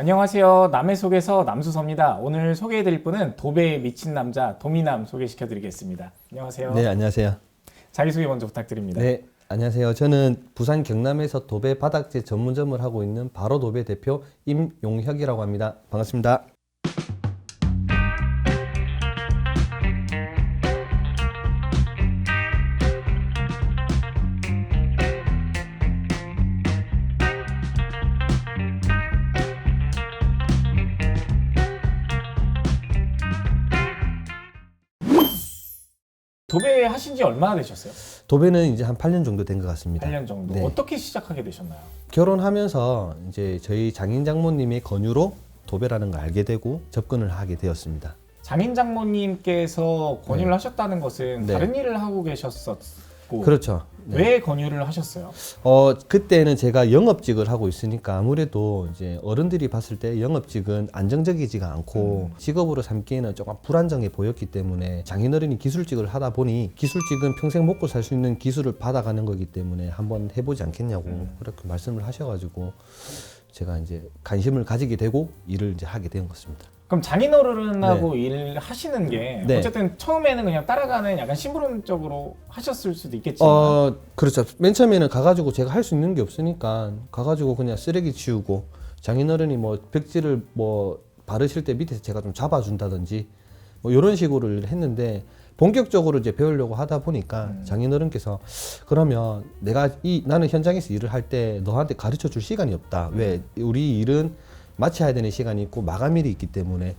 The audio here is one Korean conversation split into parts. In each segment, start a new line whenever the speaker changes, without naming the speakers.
안녕하세요. 남의 속에서 남수서입니다. 오늘 소개해드릴 분은 도배에 미친 남자 도미남 소개시켜드리겠습니다. 안녕하세요.
네, 안녕하세요.
자기소개 먼저 부탁드립니다.
네, 안녕하세요. 저는 부산 경남에서 도배 바닥재 전문점을 하고 있는 바로 도배 대표 임용혁이라고 합니다. 반갑습니다.
도배 하신 지 얼마나 되셨어요?
도배는 이제 한 8년 정도 된 것 같습니다.
8년 정도.
네.
어떻게 시작하게 되셨나요?
결혼하면서 이제 저희 장인 장모님의 권유로 도배라는 걸 알게 되고 접근을 하게 되었습니다.
장인 장모님께서 권유를
네.
하셨다는 것은
네.
다른 일을 하고 계셨었고
그렇죠. 네.
왜 권유를 하셨어요?
어 그때는 제가 영업직을 하고 있으니까 아무래도 이제 어른들이 봤을 때 영업직은 안정적이지가 않고
음.
직업으로 삼기에는 조금 불안정해 보였기 때문에 장인어른이 기술직을 하다 보니 기술직은 평생 먹고 살 수 있는 기술을 받아가는 거기 때문에 한번 해보지 않겠냐고
음.
그렇게 말씀을 하셔가지고 제가 이제 관심을 가지게 되고 일을 이제 하게 된 것입니다.
그럼 장인어른하고 일을 하시는 게
네.
어쨌든 처음에는 그냥 따라가는 약간 심부름적으로 하셨을 수도 있겠지만
어 그렇죠. 맨 처음에는 가가지고 제가 할 수 있는 게 없으니까 가가지고 그냥 쓰레기 치우고 장인어른이 뭐 벽지를 뭐 바르실 때 밑에서 제가 좀 잡아준다든지 뭐 이런 식으로 했는데 본격적으로 이제 배우려고 하다 보니까
음.
장인어른께서 그러면 내가 이 나는 현장에서 일을 할 때 너한테 가르쳐 줄 시간이 없다. 왜 우리 일은 마쳐야 되는 시간이 있고 마감일이 있기 때문에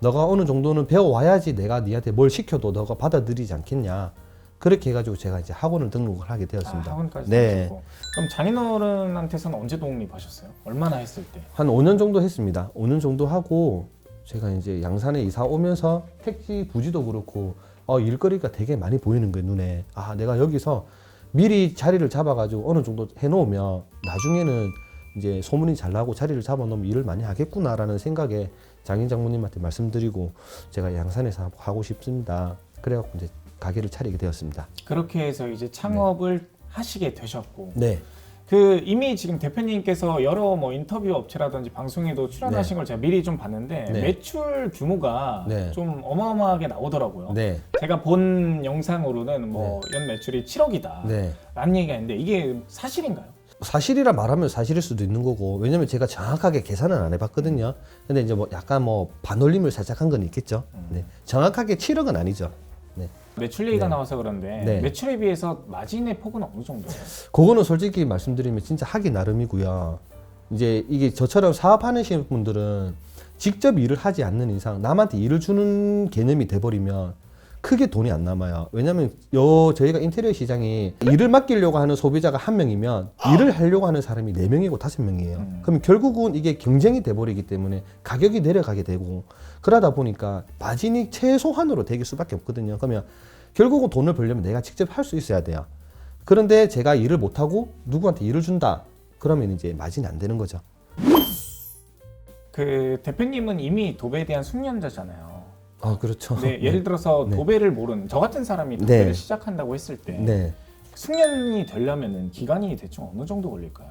너가 어느 정도는 배워와야지 내가 니한테 뭘 시켜도 너가 받아들이지 않겠냐. 그렇게 해가지고 제가 이제 학원을 등록을 하게
아,
되었습니다.
학원까지
네.
하셨고 그럼 장인어른한테서는 언제 독립하셨어요? 얼마나 했을 때?
한 5년 정도 했습니다. 5년 정도 하고 제가 이제 양산에 이사 오면서 택지 부지도 그렇고 어, 일거리가 되게 많이 보이는 거예요 눈에. 아 내가 여기서 미리 자리를 잡아가지고 어느 정도 해놓으면 나중에는 이제 소문이 잘 나고 자리를 잡아놓으면 일을 많이 하겠구나라는 생각에 장인 장모님한테 말씀드리고 제가 양산에서 하고 싶습니다. 그래갖고 이제 가게를 차리게 되었습니다.
그렇게 해서 이제 창업을 하시게 되셨고
네.
그 이미 지금 대표님께서 여러 뭐 인터뷰 업체라든지 방송에도 출연하신 걸 제가 미리 좀 봤는데
네.
매출 규모가
네.
좀 어마어마하게 나오더라고요.
네.
제가 본 영상으로는 뭐연 매출이 7억이다
네.
라는 얘기가 있는데 이게 사실인가요?
사실이라 말하면 사실일 수도 있는 거고 왜냐면 제가 정확하게 계산은 안 해봤거든요. 근데 이제 뭐 약간 뭐 반올림을 살짝 한 건 있겠죠. 네. 정확하게 7억은 아니죠. 네.
매출 얘기가
네.
나와서 그런데
네.
매출에 비해서 마진의 폭은 어느 정도예요?
그거는 솔직히 말씀드리면 진짜 하기 나름이고요. 이제 이게 저처럼 사업하시는 분들은 직접 일을 하지 않는 이상 남한테 일을 주는 개념이 돼버리면 크게 돈이 안 남아요. 왜냐면 요 저희가 인테리어 시장이 일을 맡기려고 하는 소비자가 한 명이면 일을 하려고 하는 사람이 네 명이고 다섯 명이에요.
음.
그럼 결국은 이게 경쟁이 돼버리기 때문에 가격이 내려가게 되고 그러다 보니까 마진이 최소한으로 되길 수밖에 없거든요. 그러면 결국은 돈을 벌려면 내가 직접 할 수 있어야 돼요. 그런데 제가 일을 못하고 누구한테 일을 준다. 그러면 이제 마진이 안 되는 거죠.
그 대표님은 이미 도배에 대한 숙련자잖아요.
아, 그렇죠.
네, 예를 들어서
네.
도배를 모르는 저 같은 사람이 도배를
네.
시작한다고 했을 때
네.
숙련이 되려면은 기간이 대충 어느 정도 걸릴까요?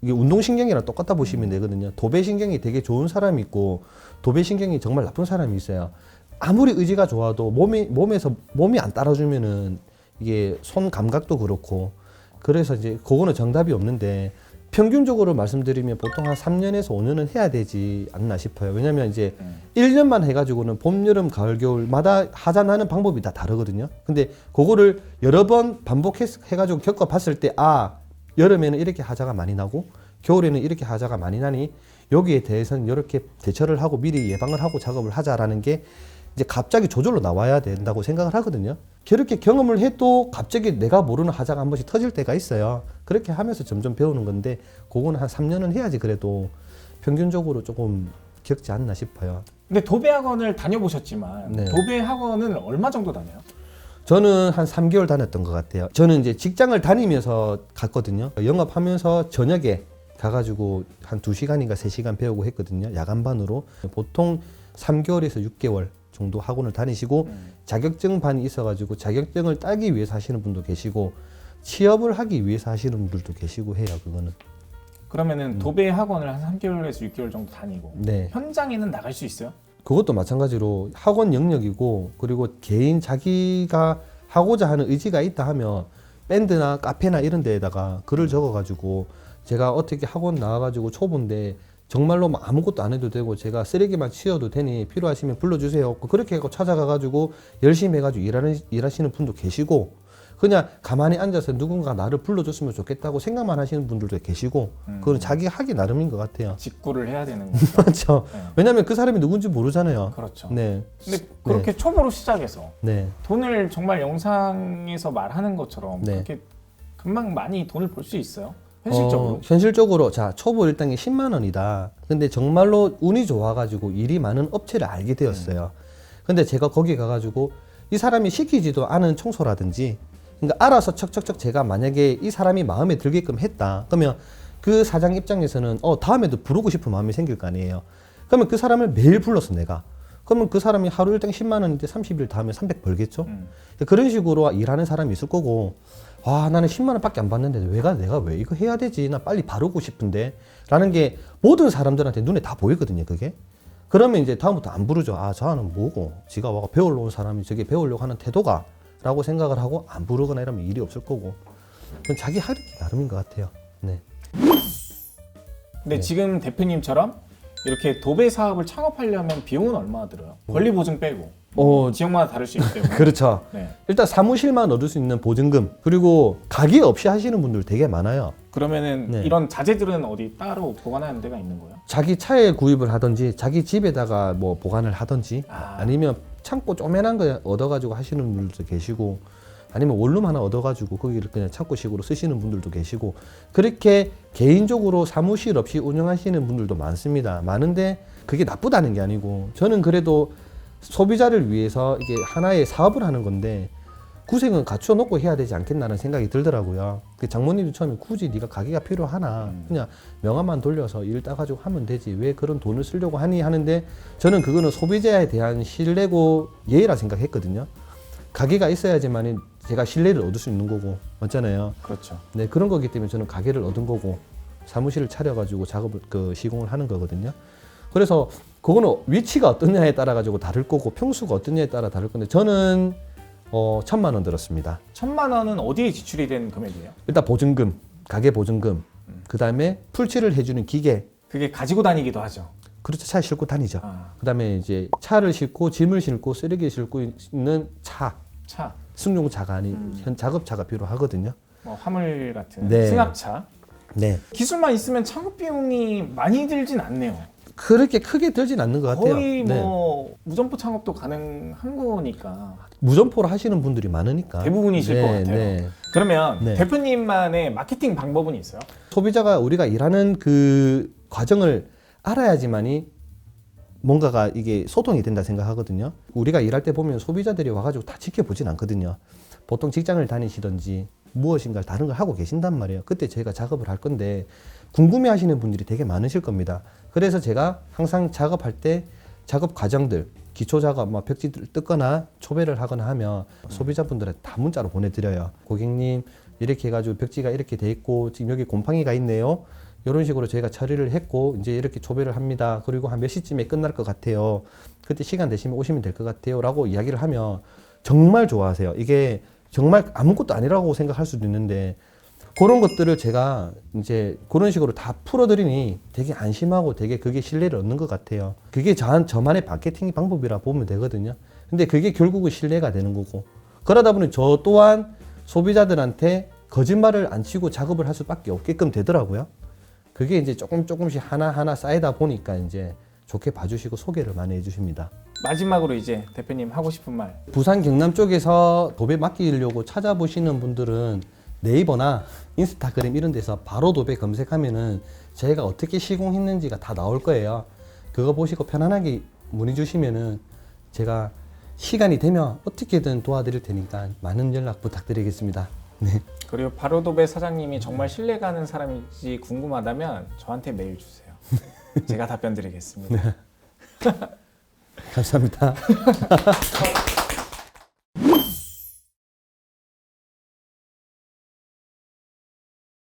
이게 운동신경이랑 똑같다 보시면 되거든요. 도배신경이 되게 좋은 사람이 있고, 도배신경이 정말 나쁜 사람이 있어요. 아무리 의지가 좋아도 몸이, 몸에서, 몸이 안 따라주면은 이게 손 감각도 그렇고, 그래서 이제 그거는 정답이 없는데, 평균적으로 말씀드리면 보통 한 3년에서 5년은 해야 되지 않나 싶어요. 왜냐면 이제
음.
1년만 해가지고는 봄, 여름, 가을, 겨울마다 하자나는 방법이 다 다르거든요. 근데 그거를 여러 번 반복해가지고 겪어봤을 때, 아, 여름에는 이렇게 하자가 많이 나고, 겨울에는 이렇게 하자가 많이 나니, 여기에 대해서는 이렇게 대처를 하고 미리 예방을 하고 작업을 하자라는 게 이제 갑자기 조절로 나와야 된다고 생각을 하거든요. 그렇게 경험을 해도 갑자기 내가 모르는 하자가 한 번씩 터질 때가 있어요. 그렇게 하면서 점점 배우는 건데, 그거는 한 3년은 해야지 그래도 평균적으로 조금 겪지 않나 싶어요.
근데 도배 학원을 다녀보셨지만
네.
도배 학원을 얼마 정도 다녀요?
저는 한 3개월 다녔던 것 같아요. 저는 이제 직장을 다니면서 갔거든요. 영업하면서 저녁에 가가지고 한 2시간인가 3시간 배우고 했거든요. 야간반으로. 보통 3개월에서 6개월 정도 학원을 다니시고
음.
자격증 반이 있어가지고 자격증을 따기 위해서 하시는 분도 계시고 취업을 하기 위해서 하시는 분들도 계시고 해요. 그거는.
그러면은 도배 학원을 한 3개월에서 6개월 정도 다니고
네.
현장에는 나갈 수 있어요?
그것도 마찬가지로 학원 영역이고 그리고 개인 자기가 하고자 하는 의지가 있다 하면 밴드나 카페나 이런 데에다가 글을 적어가지고 제가 어떻게 학원 나와가지고 초보인데 정말로 뭐 아무것도 안 해도 되고 제가 쓰레기만 치워도 되니 필요하시면 불러주세요. 그렇게 해서 찾아가가지고 열심히 해가지고 일하는 일하시는 분도 계시고 그냥 가만히 앉아서 누군가 나를 불러줬으면 좋겠다고 생각만 하시는 분들도 계시고 그건 자기 하기 나름인 것 같아요.
직구를 해야 되는 거죠.
그렇죠.
네.
왜냐하면 그 사람이 누군지 모르잖아요.
그렇죠.
네.
근데 그렇게 초보로 시작해서
네.
돈을 정말 영상에서 말하는 것처럼
네.
그렇게 금방 많이 돈을 벌 수 있어요? 현실적으로?
어, 현실적으로 자 초보 일당이 10만 원이다. 근데 정말로 운이 좋아가지고 일이 많은 업체를 알게 되었어요. 근데 제가 거기 가가지고 이 사람이 시키지도 않은 청소라든지 그러니까 알아서 척척척 제가 만약에 이 사람이 마음에 들게끔 했다. 그러면 그 사장 입장에서는 어 다음에도 부르고 싶은 마음이 생길 거 아니에요. 그러면 그 사람을 매일 불렀어 내가. 그러면 그 사람이 하루 일당 10만 원인데 30일 다음에 300 벌겠죠?
음.
그런 식으로 일하는 사람이 있을 거고 와 나는 10만 원밖에 안 받는데 왜가 내가 왜 이거 해야 되지 나 빨리 바르고 싶은데 라는 게 모든 사람들한테 눈에 다 보이거든요 그게 그러면 이제 다음부터 안 부르죠 아 저는 뭐고 지가 와가 배우러 온 사람이 저게 배우려고 하는 태도가 라고 생각을 하고 안 부르거나 이러면 일이 없을 거고 그건 자기 하기 나름인 것 같아요 네.
근데
네.
지금 대표님처럼 이렇게 도배 사업을 창업하려면 비용은 얼마나 들어요? 권리 보증 빼고
어
지역마다 다를 수 있기 때문에
그렇죠
네.
일단 사무실만 얻을 수 있는 보증금 그리고 가게 없이 하시는 분들 되게 많아요
그러면은
네.
이런 자재들은 어디 따로 보관하는 데가 있는 거예요?
자기 차에 구입을 하든지 자기 집에다가 뭐 보관을 하든지
아.
아니면 창고 쪼매난 거 얻어가지고 하시는 분들도 계시고 아니면 원룸 하나 얻어가지고 거기를 그냥 창고식으로 쓰시는 분들도 계시고 그렇게 개인적으로 사무실 없이 운영하시는 분들도 많습니다. 많은데 그게 나쁘다는 게 아니고 저는 그래도 소비자를 위해서 이게 하나의 사업을 하는 건데 구색은 갖춰 놓고 해야 되지 않겠나는 생각이 들더라고요. 그 장모님도 처음에 굳이 네가 가게가 필요하나 그냥 명함만 돌려서 일 따가지고 하면 되지 왜 그런 돈을 쓰려고 하니 하는데 저는 그거는 소비자에 대한 신뢰고 예의라 생각했거든요. 가게가 있어야지만 제가 신뢰를 얻을 수 있는 거고 맞잖아요.
그렇죠.
네 그런 거기 때문에 저는 가게를 얻은 거고 사무실을 차려가지고 작업을 그 시공을 하는 거거든요. 그래서 그거는 위치가 어떠냐에 따라 가지고 다를 거고 평수가 어떠냐에 따라 다를 건데 저는 어 천만 원 들었습니다.
천만 원은 어디에 지출이 된 금액이에요?
일단 보증금, 가게 보증금, 그 다음에 풀칠을 해주는 기계,
그게 가지고 다니기도 하죠.
그렇죠 차에 싣고 다니죠.
아,
그 다음에 이제 차를 싣고 짐을 싣고 쓰레기 싣고 있는 차,
차,
승용차가 아닌 현 작업차가 필요하거든요.
뭐 화물 같은
네.
승합차.
네.
기술만 있으면 창업 비용이 많이 들진 않네요.
그렇게 크게 들진 않는 것 같아요.
거의
네.
뭐 무점포 창업도 가능한 거니까
무점포로 하시는 분들이 많으니까
대부분이실
네,
것 같아요.
네.
그러면
네.
대표님만의 마케팅 방법은 있어요?
소비자가 우리가 일하는 그 과정을 알아야지만이 뭔가가 이게 소통이 된다 생각하거든요. 우리가 일할 때 보면 소비자들이 와가지고 다 지켜보진 않거든요. 보통 직장을 다니시든지 무엇인가 다른 걸 하고 계신단 말이에요. 그때 저희가 작업을 할 건데 궁금해 하시는 분들이 되게 많으실 겁니다. 그래서 제가 항상 작업할 때 작업 과정들, 기초 작업, 뭐 벽지를 뜯거나 초배를 하거나 하면 소비자분들한테 다 문자로 보내드려요. 고객님, 이렇게 해가지고 벽지가 이렇게 돼 있고 지금 여기 곰팡이가 있네요. 이런 식으로 저희가 처리를 했고 이제 이렇게 초배를 합니다. 그리고 한 몇 시쯤에 끝날 것 같아요. 그때 시간 되시면 오시면 될 것 같아요라고 이야기를 하면 정말 좋아하세요. 이게 정말 아무것도 아니라고 생각할 수도 있는데 그런 것들을 제가 이제 그런 식으로 다 풀어드리니 되게 안심하고 되게 그게 신뢰를 얻는 것 같아요. 그게 저, 저만의 마케팅 방법이라 보면 되거든요. 근데 그게 결국은 신뢰가 되는 거고. 그러다 보니 저 또한 소비자들한테 거짓말을 안 치고 작업을 할 수밖에 없게끔 되더라고요. 그게 이제 조금 조금씩 하나하나 쌓이다 보니까 이제 좋게 봐주시고 소개를 많이 해주십니다.
마지막으로 이제 대표님 하고 싶은 말.
부산 경남 쪽에서 도배 맡기려고 찾아보시는 분들은 네이버나 인스타그램 이런 데서 바로 도배 검색하면은 저희가 어떻게 시공했는지가 다 나올 거예요. 그거 보시고 편안하게 문의 주시면은 제가 시간이 되면 어떻게든 도와드릴 테니까 많은 연락 부탁드리겠습니다. 네.
그리고 바로도배 사장님이 정말 신뢰가는 사람인지 궁금하다면 저한테 메일 주세요. 제가 답변 드리겠습니다.
감사합니다.